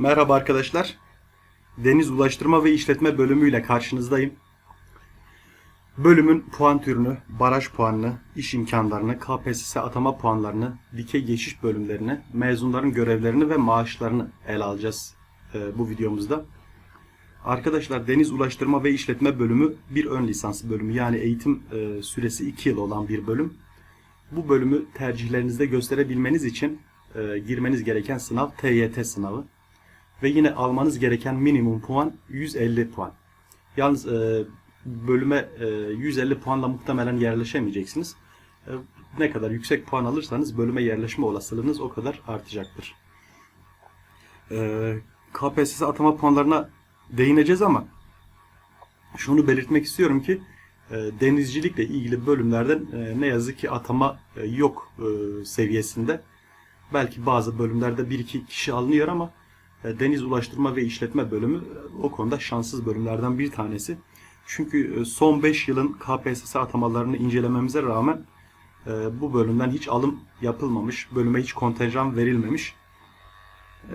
Merhaba arkadaşlar. Deniz Ulaştırma ve İşletme bölümüyle karşınızdayım. Bölümün puan türünü, baraj puanını, iş imkanlarını, KPSS atama puanlarını, dikey geçiş bölümlerini, mezunların görevlerini ve maaşlarını ele alacağız e, bu videomuzda. Arkadaşlar Deniz Ulaştırma ve İşletme bölümü bir ön lisans bölümü yani eğitim e, süresi 2 yıl olan bir bölüm. Bu bölümü tercihlerinizde gösterebilmeniz için e, girmeniz gereken sınav TYT sınavı. Ve yine almanız gereken minimum puan 150 puan. Yalnız e, bölüme e, 150 puanla muhtemelen yerleşemeyeceksiniz. E, ne kadar yüksek puan alırsanız bölüme yerleşme olasılığınız o kadar artacaktır. E, KPSS atama puanlarına değineceğiz ama şunu belirtmek istiyorum ki e, denizcilikle ilgili bölümlerden e, ne yazık ki atama e, yok seviyesinde. Belki bazı bölümlerde bir iki kişi alınıyor ama Deniz Ulaştırma ve İşletme bölümü e, o konuda şanssız bölümlerden bir tanesi. Çünkü e, son 5 yılın KPSS atamalarını incelememize rağmen e, bu bölümden hiç alım yapılmamış, bölüme hiç kontenjan verilmemiş.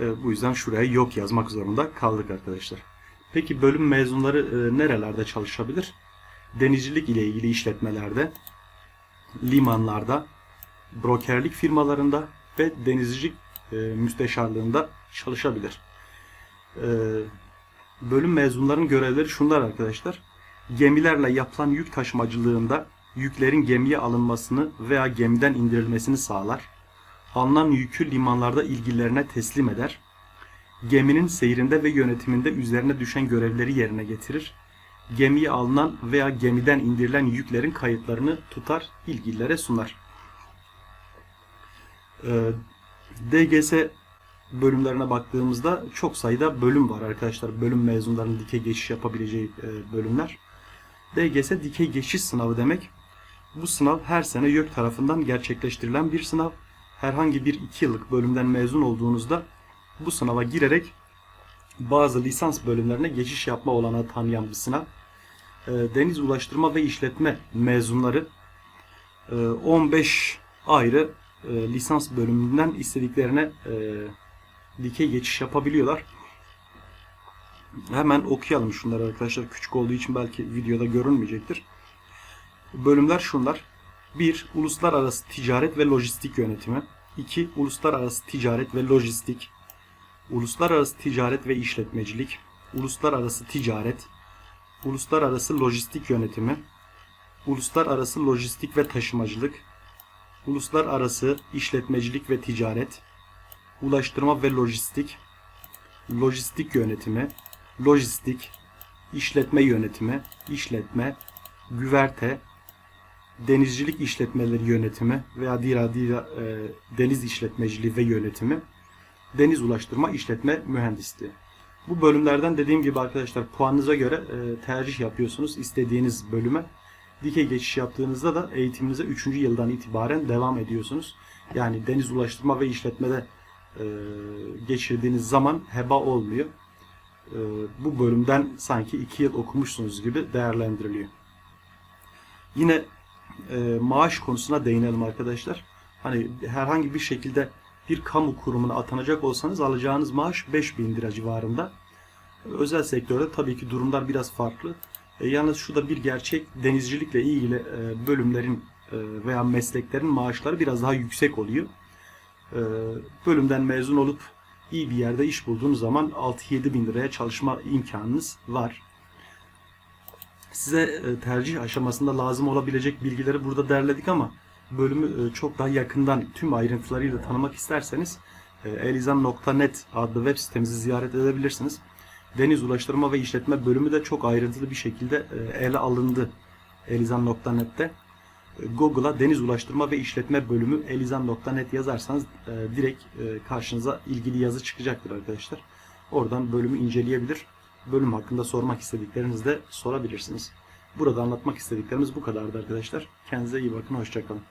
E, Bu yüzden şuraya yok yazmak zorunda kaldık arkadaşlar. Peki bölüm mezunları e, nerelerde çalışabilir? Denizcilik ile ilgili işletmelerde, limanlarda, brokerlik firmalarında ve denizcilik e, müsteşarlığında çalışabilir. E, bölüm mezunlarının görevleri şunlar arkadaşlar. Gemilerle yapılan yük taşımacılığında yüklerin gemiye alınmasını veya gemiden indirilmesini sağlar. Alınan yükü limanlarda ilgililerine teslim eder. Geminin seyrinde ve yönetiminde üzerine düşen görevleri yerine getirir. Gemiye alınan veya gemiden indirilen yüklerin kayıtlarını tutar, ilgililere sunar. Ee, DGS bölümlerine baktığımızda çok sayıda bölüm var arkadaşlar. Bölüm mezunlarının dikey geçiş yapabileceği e, bölümler. DGS dikey geçiş sınavı demek. Bu sınav her sene YÖK tarafından gerçekleştirilen bir sınav. Herhangi bir iki yıllık bölümden mezun olduğunuzda bu sınava girerek bazı lisans bölümlerine geçiş yapma olanağı tanıyan bir sınav. E, Deniz Ulaştırma ve İşletme mezunları e, 15 ayrı e, lisans bölümünden istediklerine e, dikey geçiş yapabiliyorlar. Hemen okuyalım şunları arkadaşlar. Küçük olduğu için belki videoda görünmeyecektir. Bölümler şunlar. 1. Uluslararası Ticaret ve Lojistik Yönetimi. 2. Uluslararası Ticaret ve Lojistik. Uluslararası Ticaret ve İşletmecilik. Uluslararası Ticaret. Uluslararası Lojistik Yönetimi. Uluslararası Lojistik ve Taşımacılık. Uluslararası İşletmecilik ve Ticaret. Ulaştırma ve Lojistik. Lojistik Yönetimi. Lojistik. işletme Yönetimi. işletme, Güverte. Denizcilik işletmeleri yönetimi veya diğer adıyla e, deniz işletmeciliği ve yönetimi, deniz ulaştırma işletme mühendisliği. Bu bölümlerden dediğim gibi arkadaşlar puanınıza göre e, tercih yapıyorsunuz istediğiniz bölüme. Dikey geçiş yaptığınızda da eğitiminize 3. yıldan itibaren devam ediyorsunuz. Yani deniz ulaştırma ve işletmede e, geçirdiğiniz zaman heba olmuyor. E, bu bölümden sanki 2 yıl okumuşsunuz gibi değerlendiriliyor. Yine e, maaş konusuna değinelim arkadaşlar. Hani herhangi bir şekilde bir kamu kurumuna atanacak olsanız alacağınız maaş 5000 lira civarında. Özel sektörde tabii ki durumlar biraz farklı. E, yalnız şu da bir gerçek denizcilikle ilgili e, bölümlerin e, veya mesleklerin maaşları biraz daha yüksek oluyor. E, bölümden mezun olup iyi bir yerde iş bulduğunuz zaman 6-7 bin liraya çalışma imkanınız var. Size e, tercih aşamasında lazım olabilecek bilgileri burada derledik ama bölümü e, çok daha yakından tüm ayrıntılarıyla tanımak isterseniz e, elizan.net adlı web sitemizi ziyaret edebilirsiniz. Deniz Ulaştırma ve İşletme bölümü de çok ayrıntılı bir şekilde ele alındı elizan.net'te. Google'a Deniz Ulaştırma ve İşletme bölümü elizan.net yazarsanız direkt karşınıza ilgili yazı çıkacaktır arkadaşlar. Oradan bölümü inceleyebilir. Bölüm hakkında sormak istediklerinizi de sorabilirsiniz. Burada anlatmak istediklerimiz bu kadardı arkadaşlar. Kendinize iyi bakın. Hoşçakalın.